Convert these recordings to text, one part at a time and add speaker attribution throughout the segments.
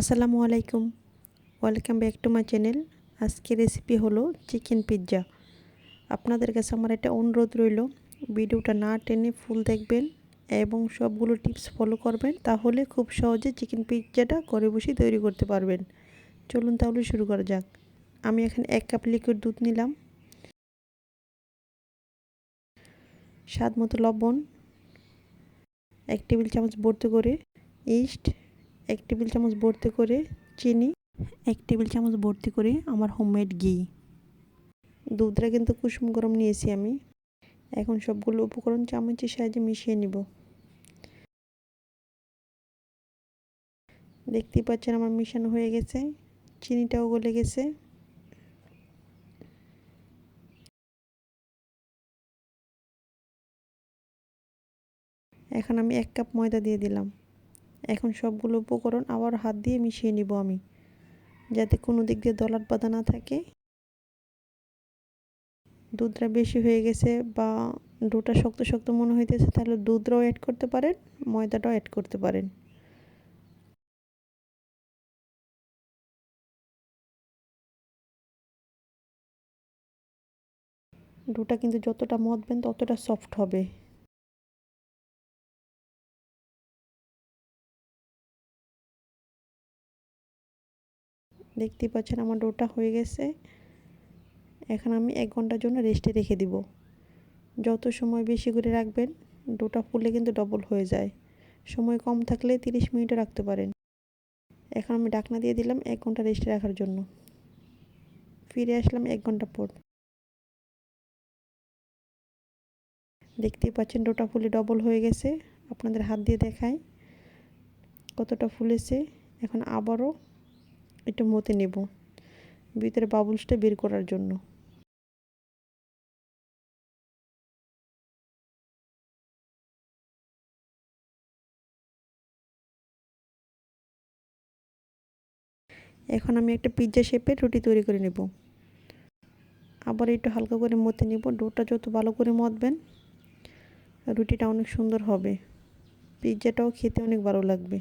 Speaker 1: আসসালামু আলাইকুম। Welcome back to my channel. আজকে রেসিপি হলো চিকেন পিৎজা। আপনাদের কাছে আমার একটা অনুরোধ রইল, ভিডিওটা না টেনে ফুল দেখবেন এবং সবগুলো টিপস ফলো করবেন, তাহলে খুব সহজে চিকেন পিৎজাটা ঘরে বসে তৈরি করতে পারবেন। চলুন তাহলে শুরু করা যাক। আমি এখানে এক কাপ লিকুইড দুধ নিলাম। স্বাদ মতো লবণ, এক টেবিল চামচ ভর্তি করে ইস্ট এক টেবিল চামচ ভর্তি করে চিনি, এক টেবিল চামচ ভর্তি করে আমার হোমমেড ঘি। দুধটা কিন্তু কুসুম গরম নিয়েছি আমি। এখন সবগুলো উপকরণ চামচের সাহায্যে মিশিয়ে নিব। দেখতেই পাচ্ছেন আমার মিশানো হয়ে গেছে। চিনিটাও গলে গেছে। এখন আমি এক কাপ ময়দা দিয়ে দিলাম। এখন সবগুলো উপকরণ আবার হাত দিয়ে মিশিয়ে নিব আমি, যাতে কোনো দিক দিয়ে দলাট বাঁধা না থাকে। দুধটা বেশি হয়ে গেছে বা ডোটা শক্ত শক্ত মনে হইতেছে, তাহলে দুধটাও অ্যাড করতে পারেন, ময়দাটাও অ্যাড করতে পারেন। ডোটা কিন্তু যতটা মতবেন ততটা সফট হবে। দেখতে পাচ্ছেন আমার ডোটা হয়ে গেছে। এখন আমি এক ঘণ্টার জন্য রেস্টে রেখে দিব। যত সময় বেশি করে রাখবেন ডোটা ফুলে কিন্তু ডবল হয়ে যায়। সময় কম থাকলে তিরিশ মিনিটও রাখতে পারেন। এখন আমি ডাকনা দিয়ে দিলাম এক ঘণ্টা রেস্টে রাখার জন্য। ফিরে আসলাম এক ঘণ্টা পর। দেখতেই পাচ্ছেন ডোটা ফুলে ডবল হয়ে গেছে। আপনাদের হাত দিয়ে দেখায় কতটা ফুলেছে। এখন আবারও একটু মতে নেব। ভিতরে বাবুলসটা বের করার জন্য। এখন আমি একটা পিৎজা শেপের রুটি তৈরি করে নেব। আবার একটু হালকা করে মতে নেব। ডোটা যত ভালো করে মতবেন, রুটিটা অনেক সুন্দর হবে। পিৎজাটাও খেতে অনেক ভালো লাগবে।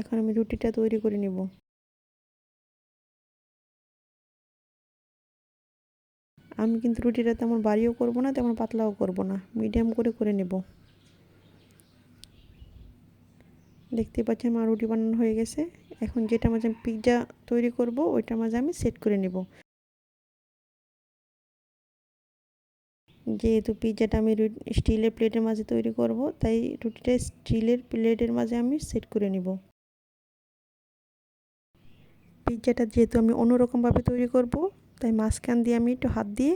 Speaker 1: এখন আমি রুটিটা তৈরি করে নেব। আমি কিন্তু রুটিটা তেমন বাড়িও করব না, তেমন পাতলাও করব না। মিডিয়াম করে করে নেব। দেখতে পাচ্ছেন আমার রুটি বানানো হয়ে গেছে। এখন যেটা মাঝে আমি পিৎজা তৈরি করব ওইটার মাঝে আমি সেট করে নেব। যেহেতু পিৎজাটা আমি স্টিলের প্লেটের মাঝে তৈরি করব, তাই রুটিটা স্টিলের প্লেটের মাঝে আমি সেট করে নিব। পিৎজাটা যেহেতু আমি অন্যরকমভাবে তৈরি করব, তাই মাঝখান দিয়ে আমি একটু হাত দিয়ে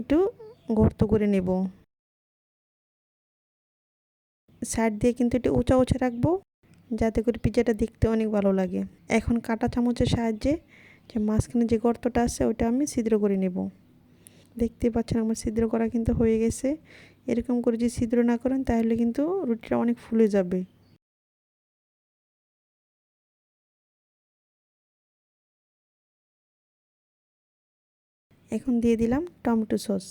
Speaker 1: একটু গর্ত করে নেব। সাইড দিয়ে কিন্তু একটু উঁচা উঁচা রাখব, যাতে করে পিৎজাটা দেখতে অনেক ভালো লাগে। এখন কাটা চামচের সাহায্যে যে মাঝখানে যে গর্তটা আছে, ওটা আমি ছিদ্র করে নেব। দেখতে পাচ্ছেন আমার ছিদ্র করা কিন্তু হয়ে গেছে। এরকম করে যদি ছিদ্র না করেন, তাহলে কিন্তু রুটিটা অনেক ফুলে যাবে। এখন দিয়ে দিলাম টমেটো সস।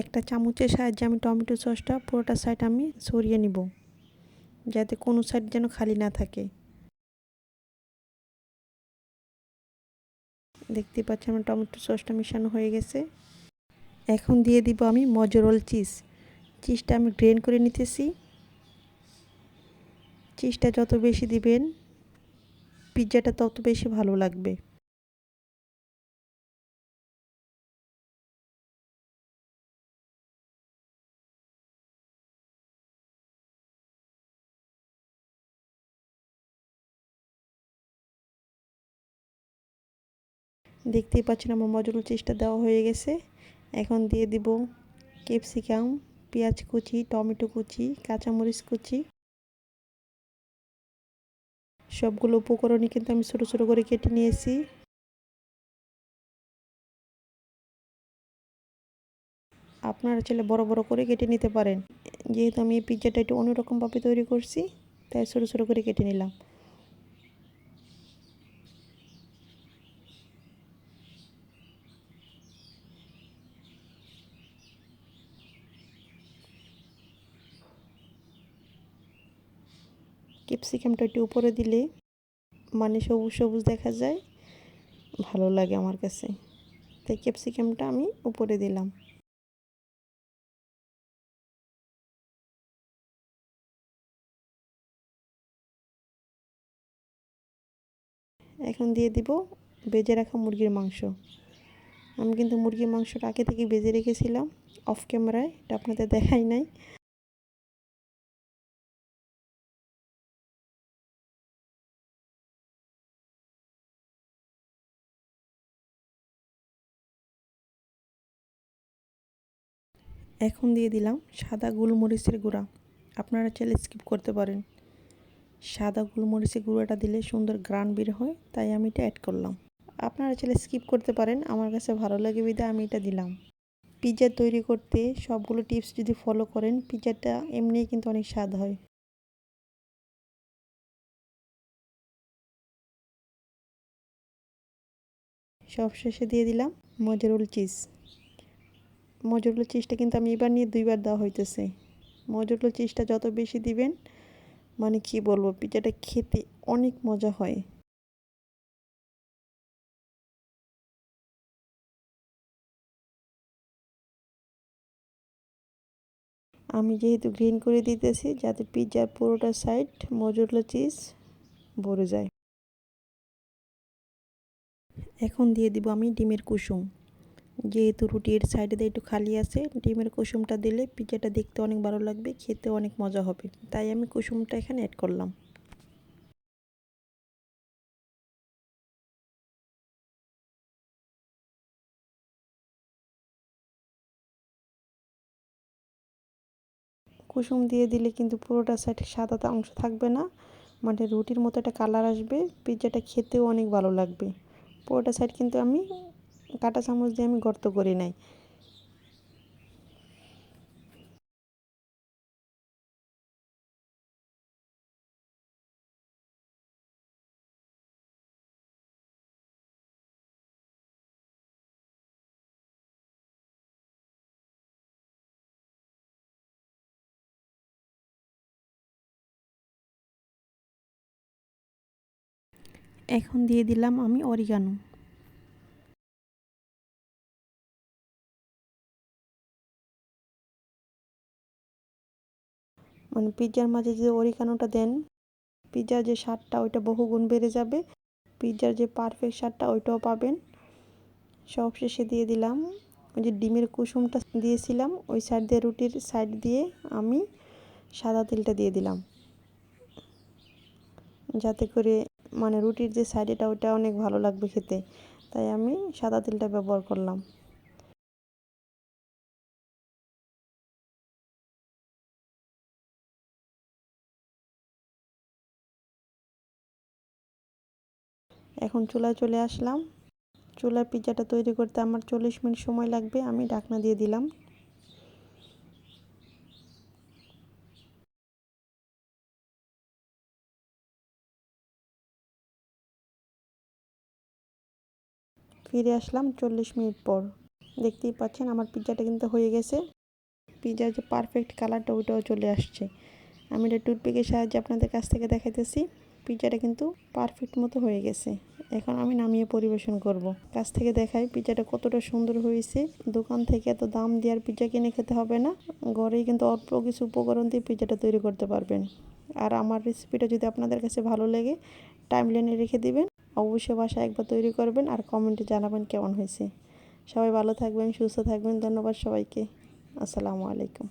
Speaker 1: একটা চামচের সাহায্যে আমি টমেটো সসটা পুরোটা সাইড আমি সরিয়ে নিব, যাতে কোনো সাইড যেন খালি না থাকে। দেখতে পাচ্ছি আমার টমেটো সসটা মিশানো হয়ে গেছে। এখন দিয়ে দিব আমি মজরল চিজ। চিজটা আমি গ্রেন করে নিতেছি। চিজটা যত বেশি দিবেন পিৎজাটা তত বেশি ভালো লাগবে। দেখতেই পাচ্ছেন আমার মজুরুল চিজটা দেওয়া হয়ে গেছে। এখন দিয়ে দিব ক্যাপসিকাম পেঁয়াজ কুচি, টমেটো কুচি, কাঁচামরিচ কুচি। সবগুলো উপকরণই কিন্তু আমি ছোটো ছোটো করে কেটে নিয়েছি। আপনারা চাইলে বড় বড় করে কেটে নিতে পারেন। যেহেতু আমি এই পিৎজাটা একটু অন্যরকমভাবে তৈরি করছি, তাই ছোটো ছোটো করে কেটে নিলাম। ক্যাপসিকামটা একটু উপরে দিলে মানে সবুজ সবুজ দেখা যায়। ভালো লাগে আমার কাছে। তাই ক্যাপসিকামটা আমি উপরে দিলাম। এখন দিয়ে দিব বেজে রাখা মুরগির মাংস। আমি কিন্তু মুরগির মাংসটা আগে থেকে বেজে রেখেছিলাম অফ ক্যামেরায় এটা আপনাদের দেখাই নাই। এখন দিয়ে দিলাম সাদা গোলমরিচের গুঁড়া। আপনারা চাইলে স্কিপ করতে পারেন। সাদা গোলমরিচের গুঁড়োটা দিলে সুন্দর গ্রান বের হয়, তাই আমি এটা অ্যাড করলাম। আপনারা চাইলে স্কিপ করতে পারেন, আমার কাছে ভালো লাগে বিধে আমি এটা দিলাম। পিৎজা তৈরি করতে সবগুলো টিপস যদি ফলো করেন পিৎজাটা এমনিই কিন্তু অনেক স্বাদ হয়। সব শেষে দিয়ে দিলাম মজারুল চিজ মজুরলো চিজটা কিন্তু আমি এবার নিয়ে দুইবার দেওয়া হইতেছে। মজুরলো চিজটা যত বেশি দিবেন মানে কি বলব পিজাটা খেতে অনেক মজা হয়। আমি যেহেতু গ্রিন করে দিতেছি, যাতে পিৎজার পুরোটা সাইড মজুরলো চিজ ভরে যায়। এখন দিয়ে দিব আমি ডিমের কুসুম। যেহেতু রুটির সাইডে দিয়ে একটু খালি আছে, ডিমের কুসুমটা দিলে পিজাটা দেখতে অনেক ভালো লাগবে, খেতে অনেক মজা হবে। তাই আমি কুসুমটা এখানে অ্যাড করলাম। কুসুম দিয়ে দিলে কিন্তু পুরোটা সাইড সাদা অংশ থাকবে না মানে রুটির মতো একটা কালার আসবে পিৎজাটা খেতেও অনেক ভালো লাগবে। পুরোটা সাইড কিন্তু আমি কাটা চামচ দিয়ে আমি গর্ত করি নাই। এখন দিয়ে দিলাম আমি অরিগানো। মানে পিৎজার মাঝে যে অরিগানোটা দেন পিৎজার যে স্বাদটা ওইটা বহুগুণ বেড়ে যাবে পিৎজার যে পারফেক্ট স্বাদটা ওইটাও পাবেন। সব শেষে দিয়ে দিলাম, ওই যে ডিমের কুসুমটা দিয়েছিলাম, ওই সাইড দিয়ে রুটির সাইড দিয়ে আমি সাদা তেলটা দিয়ে দিলাম। যাতে করে মানে রুটির যে সাইডেটা ওটা অনেক ভালো লাগবে খেতে, তাই আমি সাদা তেলটা ব্যবহার করলাম। এখন চুলায় চলে আসলাম। চুলার পিৎজাটা তৈরি করতে আমার চল্লিশ মিনিট সময় লাগবে, আমি ঢাকনা দিয়ে দিলাম। ফিরে আসলাম চল্লিশ মিনিট পর। দেখতেই পাচ্ছেন আমার পিৎজাটা কিন্তু হয়ে গেছে। পিৎজার যে পারফেক্ট কালারটা ওইটাও চলে আসছে। আমি এটা টুথপিকের সাহায্যে আপনাদের কাছ থেকে দেখাইতেছি। পিৎজাটা কিন্তু পারফেক্ট মতো হয়ে গেছে। এখন আমি নামিয়ে পরিবেশন করব। কাছ থেকে দেখাই পিৎজাটা কতটা সুন্দর হয়েছে। দোকান থেকে এত দাম দেওয়ার পিৎজা কিনে খেতে হবে না। ঘরেই কিন্তু অল্প কিছু উপকরণ দিয়ে পিৎজাটা তৈরি করতে পারবেন। আর আমার রেসিপিটা যদি আপনাদের কাছে ভালো লেগে টাইম লাইনে রেখে দিবেন। অবশ্যই বাসায় একবার তৈরি করবেন আর কমেন্টে জানাবেন কেমন হয়েছে। সবাই ভালো থাকবেন, সুস্থ থাকবেন। ধন্যবাদ সবাইকে। আসসালামু আলাইকুম।